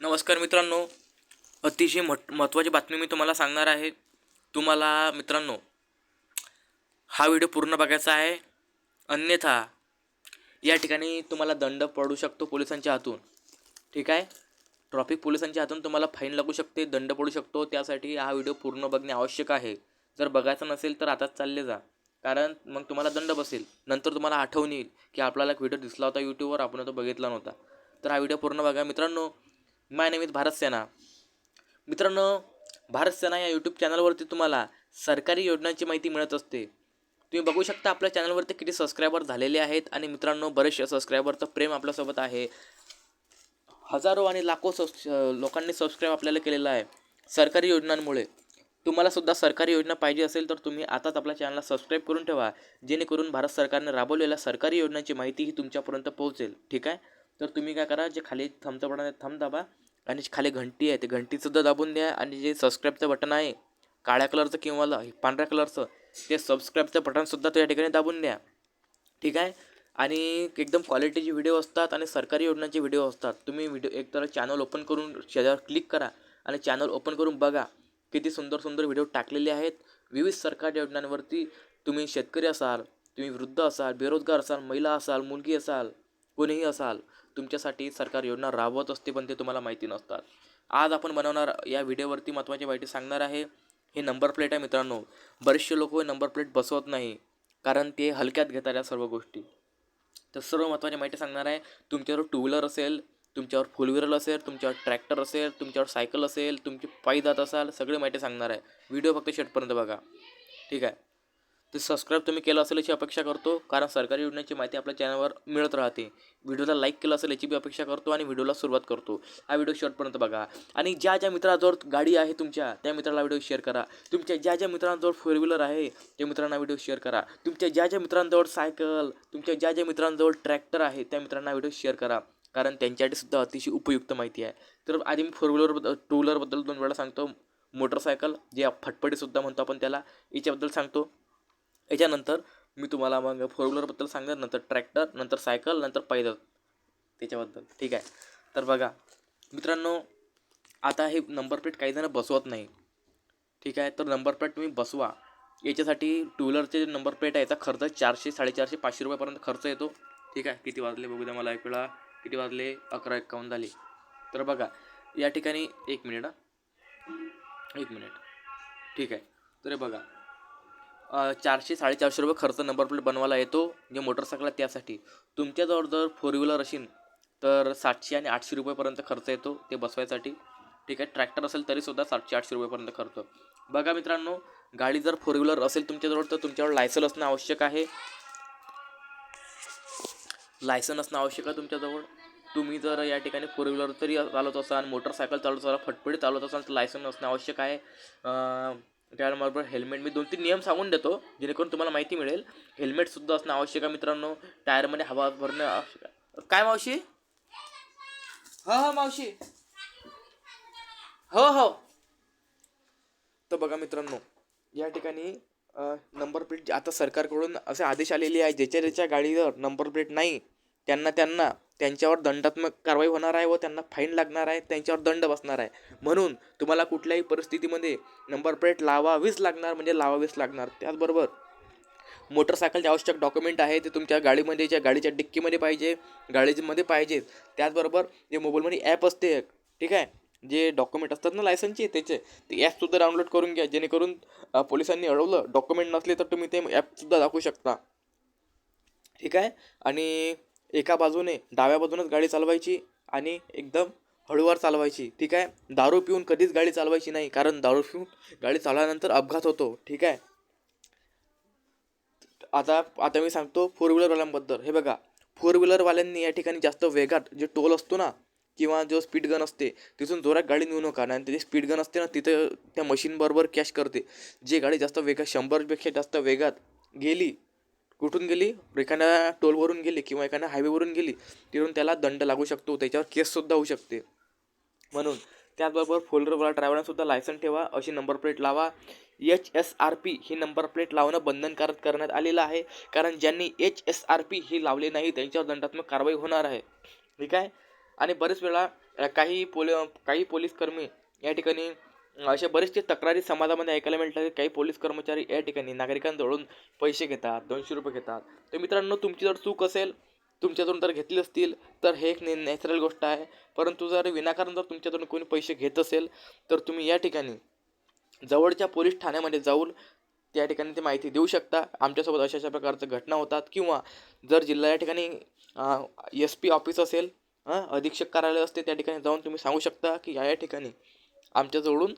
नमस्कार मित्रांनो. अतिशय मट महत्त्वाची बातमी मी तुम्हाला सांगणार आहे. तुम्हाला मित्रांनो हा व्हिडिओ पूर्ण बघायचा आहे. अन्यथा या ठिकाणी तुम्हाला दंड पडू शकतो पोलिसांच्या हातून. ठीक आहे? ट्रॉफिक पोलिसांच्या हातून तुम्हाला फाईन लागू शकते दंड पडू शकतो. त्यासाठी हा व्हिडिओ पूर्ण बघणे आवश्यक आहे. जर बघायचं नसेल तर आताच चालले जा. कारण मग तुम्हाला दंड बसेल. नंतर तुम्हाला आठवण येईल की आपल्याला एक व्हिडिओ दिसला होता यूट्यूबवर आपण तो बघितला नव्हता. तर हा व्हिडिओ पूर्ण बघा मित्रांनो. My name is Bharat Sena. मित्रांनो भारत सेना या यूट्यूब चॅनलवरती तुम्हाला सरकारी योजनांची माहिती मिळत असते. तुम्ही बघू शकता आपल्या चॅनलवरती किती सबस्क्रायबर झालेले आहेत आणि मित्रांनो बरेचसे सबस्क्रायबरचं प्रेम आपल्यासोबत आहे. हजारो आणि लाखो सबस लोकांनी सबस्क्राईब आपल्याला केलेलं आहे सरकारी योजनांमुळे. तुम्हाला सुद्धा सरकारी योजना पाहिजे असेल तर तुम्ही आताच आपल्या चॅनलला सबस्क्राईब करून ठेवा जेणेकरून भारत सरकारने राबवलेल्या सरकारी योजनांची माहिती ही तुमच्यापर्यंत पोहोचेल. ठीक आहे? तर तुम्ही काय करा जे खाली थमचं बटन आहे थम दाबा आणि खाली घंटी आहे ते घंटीसुद्धा दाबून द्या आणि जे सबस्क्राईबचं बटन आहे काळ्या कलरचं किंवा ल- पांढऱ्या कलरचं ते सबस्क्राईबचं बटनसुद्धा त्या ठिकाणी दाबून द्या. ठीक आहे? आणि एकदम क्वालिटीचे व्हिडिओ असतात आणि सरकारी योजनांचे व्हिडिओ असतात. तुम्ही व्हिडिओ एक तर चॅनल ओपन करून त्याच्यावर क्लिक करा आणि चॅनल ओपन करून बघा किती सुंदर सुंदर व्हिडिओ टाकलेले आहेत. विविध सरकारी योजनांवरती तुम्ही शेतकरी असाल तुम्ही वृद्ध असाल बेरोजगार असाल महिला असाल मुलगी असाल कोणीही असाल तुमच्यासाठी सरकार योजना राबवत असते पण ते तुम्हाला माहिती नसतात. आज आपण बनवणार या व्हिडिओवरती महत्त्वाची माहिती सांगणार आहे. हे नंबर प्लेट आहे मित्रांनो. बरेचसे लोक नंबर प्लेट बसवत नाही कारण ते हलक्यात घेतात या सर्व गोष्टी. तर सर्व महत्त्वाची माहिती सांगणार आहे. तुमच्यावर टू व्हीलर असेल तुमच्यावर फोर व्हीलर असेल तुमच्यावर ट्रॅक्टर असेल तुमच्यावर सायकल असेल तुमची पायी जात असाल सगळी माहिती सांगणार आहे. व्हिडिओ फक्त शेटपर्यंत बघा. ठीक आहे? ते सबस्क्राईब तुम्ही केलं असेल याची अपेक्षा करतो. कारण सरकारी योजनेची माहिती आपल्या चॅनलवर मिळत राहते. व्हिडिओला लाईक केलं असेल याची बी अपेक्षा करतो आणि व्हिडिओला सुरुवात करतो. हा व्हिडिओ शेवटपर्यंत बघा. आणि ज्या ज्या मित्राजवळ गाडी आहे तुमच्या त्या मित्राला व्हिडिओ शेअर करा. तुमच्या ज्या ज्या मित्रांजवळ फोर व्हीलर आहे त्या मित्रांना व्हिडिओ शेअर करा. तुमच्या ज्या ज्या मित्रांजवळ सायकल तुमच्या ज्या ज्या मित्रांजवळ ट्रॅक्टर आहे त्या मित्रांना व्हिडिओ शेअर करा. कारण त्यांच्यासाठी सुद्धा अतिशय उपयुक्त माहिती आहे. तर आधी मी फोर व्हीलरबद्दल टू व्हीलरबद्दल दोन वेळा सांगतो. मोटरसायकल जे फटफटीसुद्धा म्हणतो आपण त्याला याच्याबद्दल सांगतो. याच्यानंतर मी तुम्हाला मग फोर व्हीलरबद्दल सांगणार नंतर ट्रॅक्टर नंतर सायकल नंतर पैदल. त्याच्याबद्दल. ठीक आहे? तर बघा मित्रांनो आता हे नंबर प्लेट काही जण बसवत नाही. ठीक आहे? तर नंबर प्लेट तुम्ही बसवा. याच्यासाठी टू व्हीलरचे जे नंबर प्लेट आहे याचा खर्च चारशे साडेचारशे पाचशे रुपयापर्यंत खर्च येतो. ठीक आहे? किती वाजले? बघू द्या मला एक वेळा. किती वाजले? अकरा एक्कावन्न झाले. तर बघा या ठिकाणी एक मिनिट हां. एक मिनिट. ठीक आहे? तर हे बघा चारशे साडेचारशे रुपये खर्च नंबर प्लेट बनवायला येतो जे मोटरसायकल आहे त्यासाठी. तुमच्याजवळ जर फोर व्हीलर असेल तर सातशे आणि आठशे रुपयेपर्यंत खर्च येतो ते बसवायसाठी. ठीक आहे? ट्रॅक्टर असेल तरीसुद्धा सातशे आठशे रुपयेपर्यंत खर्च. बघा मित्रांनो गाडी जर फोर व्हीलर असेल तुमच्याजवळ तर तुमच्यावर लायसन असणं आवश्यक आहे. लायसन असणं आवश्यक आहे तुमच्याजवळ. तुम्ही जर या ठिकाणी फोर व्हीलर तरी चालवत असाल मोटरसायकल चालवत असाल फटफटी चालवत असाल तर लायसन असणं आवश्यक आहे. त्याबरोबर हेल्मेट मी दोन तीन नियम सांगून देतो जेणेकरून तुम्हाला माहिती मिळेल. हेल्मेटसुद्धा असणं आवश्यक आहे मित्रांनो. टायरमध्ये हवा भरणं आवश्यक आहे. काय मावशी? हो हो मावशी. हो हो. तर बघा मित्रांनो या ठिकाणी नंबर प्लेट आता सरकारकडून असे आदेश आलेले आहे ज्याच्या ज्याच्या गाडीवर नंबर प्लेट नाही त्यांना त्यांना त्यांच्यावर दंडात्मक कारवाई होणार आहे व त्यांना फाईन लागणार आहे त्यांच्यावर दंड बसणार आहे. म्हणून तुम्हाला कुठल्याही परिस्थितीमध्ये नंबर प्लेट लावावीच लागणार म्हणजे लावावीच लागणार. त्याचबरोबर मोटरसायकलचे आवश्यक डॉक्युमेंट आहे ते तुमच्या गाडीमध्ये ज्या गाडीच्या डिक्कीमध्ये पाहिजे गाडीमध्ये पाहिजे. त्याचबरोबर जे मोबाईलमध्ये ॲप असते ठीक आहे जे डॉक्युमेंट असतात ना लायसनचे त्याचे ते ॲपसुद्धा डाउनलोड करून घ्या. जेणेकरून पोलिसांनी अडवलं डॉक्युमेंट नसले तर तुम्ही ते ॲपसुद्धा दाखवू शकता. ठीक आहे? आणि एका बाजूने डाव्या बाजूनच गाडी चालवायची आणि एकदम हळूवार चालवायची. ठीक आहे? दारू पिऊन कधीच गाडी चालवायची नाही कारण दारू पिऊन गाडी चालवल्यानंतर अपघात होतो. ठीक आहे? आता आता मी सांगतो फोर व्हीलरवाल्यांबद्दल हे बघा फोर व्हीलरवाल्यांनी या ठिकाणी जास्त वेगात जे टोल असतो ना किंवा जो स्पीड गन असते तिथून जोरात गाडी नेऊ नका. आणि ते स्पीड गन असते ना तिथं त्या मशीनबरोबर कॅश करते. जे गाडी जास्त वेगात शंभरपेक्षा जास्त वेगात गेली कुठून गेली? एखाद्या टोलवरून गेली किंवा एखाद्या हायवेवरून गेली तिथून त्याला दंड लागू शकतो. त्याच्यावर केससुद्धा होऊ शकते. म्हणून त्याचबरोबर फोल्डरवाला ड्रायव्हरांसुद्धा लायसन ठेवा. अशी नंबर प्लेट लावा. एच एस आर पी ही नंबर प्लेट लावणं बंधनकारक करण्यात आलेलं आहे. कारण ज्यांनी एच एस आर पी ही लावली नाही त्यांच्यावर दंडात्मक कारवाई होणार आहे. ठीक आहे? आणि बरेच वेळा काही पोल काही पोलीस कर्मी या ठिकाणी अशा बरेचसे तक्रारी समाजामध्ये ऐकायला मिळतात की काही पोलीस कर्मचारी या ठिकाणी नागरिकांजवळून पैसे घेतात दोनशे रुपये घेतात. तर मित्रांनो तुमची जर चूक असेल तुमच्याकडून जर घेतली असतील तर हे एक नॅचरल गोष्ट आहे. परंतु जर विनाकारण जर तुमच्याकडून कोणी पैसे घेत असेल तर तुम्ही या ठिकाणी जवळच्या पोलीस ठाण्यामध्ये जाऊन त्या ठिकाणी ती माहिती देऊ शकता. आमच्यासोबत अशा अशा प्रकारच्या घटना होतात. किंवा जर जिल्हा या ठिकाणी एस पी ऑफिस असेल अधीक्षक कार्यालय असते त्या ठिकाणी जाऊन तुम्ही सांगू शकता की या या ठिकाणी आमच्याजवळून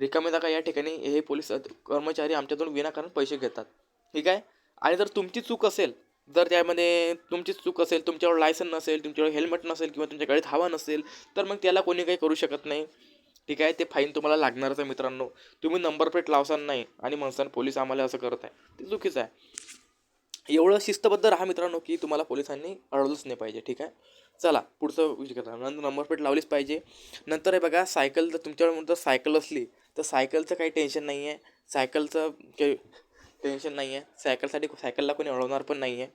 रिकामी जागा या ठिकाणी हे पोलीस कर्मचारी आमच्याजवळून विनाकारण पैसे घेतात. ठीक आहे? आणि जर तुमची चूक असेल जर त्यामध्ये तुमची चूक असेल तुमच्यावर लायसन नसेल तुमच्यावर हेल्मेट नसेल किंवा तुमच्या गाडीत हवा नसेल तर मग त्याला कोणी काही करू शकत नाही. ठीक आहे? ते फाईन तुम्हाला लागणारच आहे मित्रांनो. तुम्ही नंबर प्लेट लावसान नाही आणि म्हणसान पोलीस आम्हाला असं करत आहे ते चुकीचं आहे. एवढं शिस्तबद्ध राहा मित्रांनो की तुम्हाला पोलिसांनी अडवलंच नाही पाहिजे ठीक आहे? चला पुढचं विषय करा नंतर नंबर प्लेट लावलीच पाहिजे. नंतर हे बघा सायकल जर तुमच्याकडे जर सायकल असली तर सायकलचं काही टेन्शन नाही आहे सायकलचं काही टेन्शन नाही आहे सायकलसाठी सायकलला कोणी अडवणार पण नाही आहे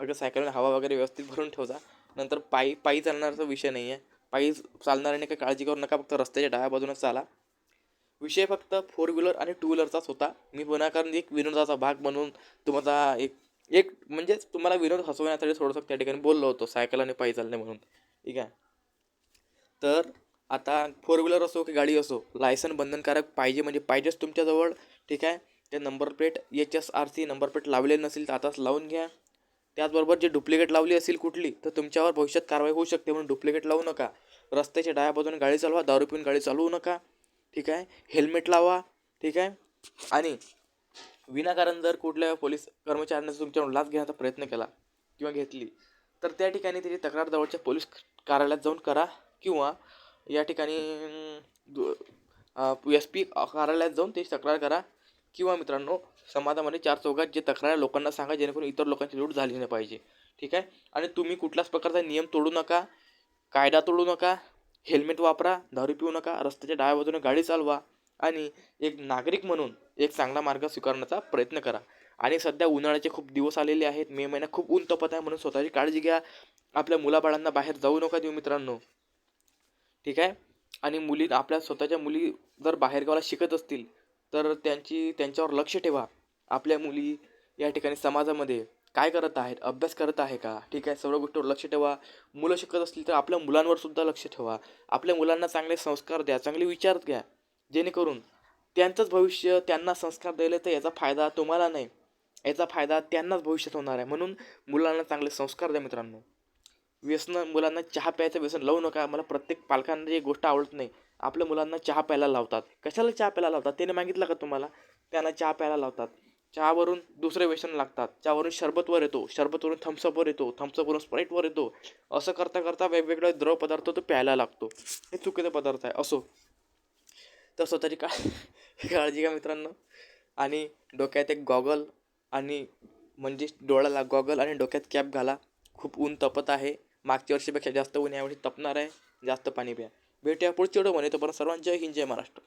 अगं सायकलने हवा वगैरे व्यवस्थित भरून ठेवजा. नंतर पायी पायी चालणारचा विषय नाही आहे पायी चालणाऱ्याने काही काळजी करू नका फक्त रस्त्याच्या डाव्या बाजूनच चाला. विषय फक्त फोर व्हीलर आणि टू व्हीलरचाच होता. मी विनाकारण एक विनोदाचा भाग बनवून तुम्हाला एक एक म्हणजेच तुम्हाला विनोद हसवण्यासाठी थोडंसं त्या ठिकाणी बोललो होतो सायकल आणि पायी चालणे म्हणून. ठीक आहे? तर आता फोर व्हीलर असो की गाडी असो लायसन बंधनकारक पाहिजे म्हणजे पाहिजेच तुमच्याजवळ ठीक आहे? ते number plate H S R C number plate लावले नसेल तर आताच लावून घ्या. त्याचबरोबर जे डुप्लिकेट लावली असेल कुठली तर तुमच्यावर भविष्यात कारवाई होऊ शकते म्हणून डुप्लिकेट लावू नका. रस्त्याच्या डाव्या बाजूने गाडी चालवा दारू पिऊन गाडी चालवू नका. ठीक आहे? हेल्मेट लावा ठीक आहे? आणि विनाकारण जर कुठल्या पोलीस कर्मचाऱ्याने तुमच्यावर लाच घेण्याचा प्रयत्न केला किंवा घेतली तर त्या ठिकाणी त्याची तक्रार जवळच्या पोलीस कार्यालयात जाऊन करा किंवा या ठिकाणी एस पी कार्यालयात जाऊन त्याची तक्रार करा किंवा मित्रांनो समाजामध्ये चार चौघात जे तक्रार लोकांना सांगा जेणेकरून इतर लोकांची लूट झाली नाही पाहिजे. ठीक आहे? आणि तुम्ही कुठल्याच प्रकारचा नियम तोडू नका कायदा तोडू नका हेल्मेट वापरा दारू पिऊ नका रस्त्याच्या डाव्या बाजूने गाडी चालवा आणि एक नागरिक म्हणून एक चांगला मार्ग स्वीकारण्याचा प्रयत्न करा. आणि सध्या उन्हाळ्याचे खूप दिवस आलेले आहेत. मे महिना खूप ऊन तपत आहे म्हणून स्वतःची काळजी घ्या. आपल्या मुलाबाळांना बाहेर जाऊ नका देऊ मित्रांनो. ठीक आहे? आणि मुली आपल्या स्वतःच्या मुली जर बाहेरगावाला शिकत असतील तर त्यांची त्यांच्यावर लक्ष ठेवा. आपल्या मुली या ठिकाणी समाजामध्ये काय करत आहेत अभ्यास करत आहे का? ठीक आहे? सर्व गोष्टीवर लक्ष ठेवा. मुलं शिकत असतील तर आपल्या मुलांवर सुद्धा लक्ष ठेवा. आपल्या मुलांना चांगले संस्कार द्या चांगले विचार घ्या. जेणेकरून त्यांचंच भविष्य त्यांना संस्कार दिले तर याचा फायदा तुम्हाला नाही. याचा फायदा त्यांनाच भविष्यात होणार आहे. म्हणून मुलांना चांगले संस्कार द्या मित्रांनो. व्यसन मुलांना चहा प्यायचं व्यसन लावू नका. मला प्रत्येक पालकांना जी गोष्ट आवडत नाही. आपल्या मुलांना चहा प्यायला लावतात. कशाला चहा प्यायला लावतात? त्याने मागितलं का तुम्हाला? त्यांना चहा प्यायला लावतात. चहावरून दुसरे व्यसन लागतात. चहावरून शरबतवर येतो. शरबतवरून थम्सअपवर येतो. थम्सअपवरून स्प्राईटवर येतो. असं करता करता वेगवेगळे द्रव पदार्थ तो प्यायला लागतो. हे चुकीचे पदार्थ आहे. असो. तर स्वतःची का काळजी घ्या मित्रांनो. आणि डोक्यात एक गॉगल आणि म्हणजे डोळ्याला गॉगल आणि डोक्यात कॅप घाला. खूप ऊन तपत आहे. मागच्या वर्षीपेक्षा जास्त ऊन यावेळी तपणार आहे. जास्त पाणी प्या. भेटूया पुढच्या व्हिडिओमध्ये. तोपर्यंत सर्वांच्या हिंद जय महाराष्ट्र.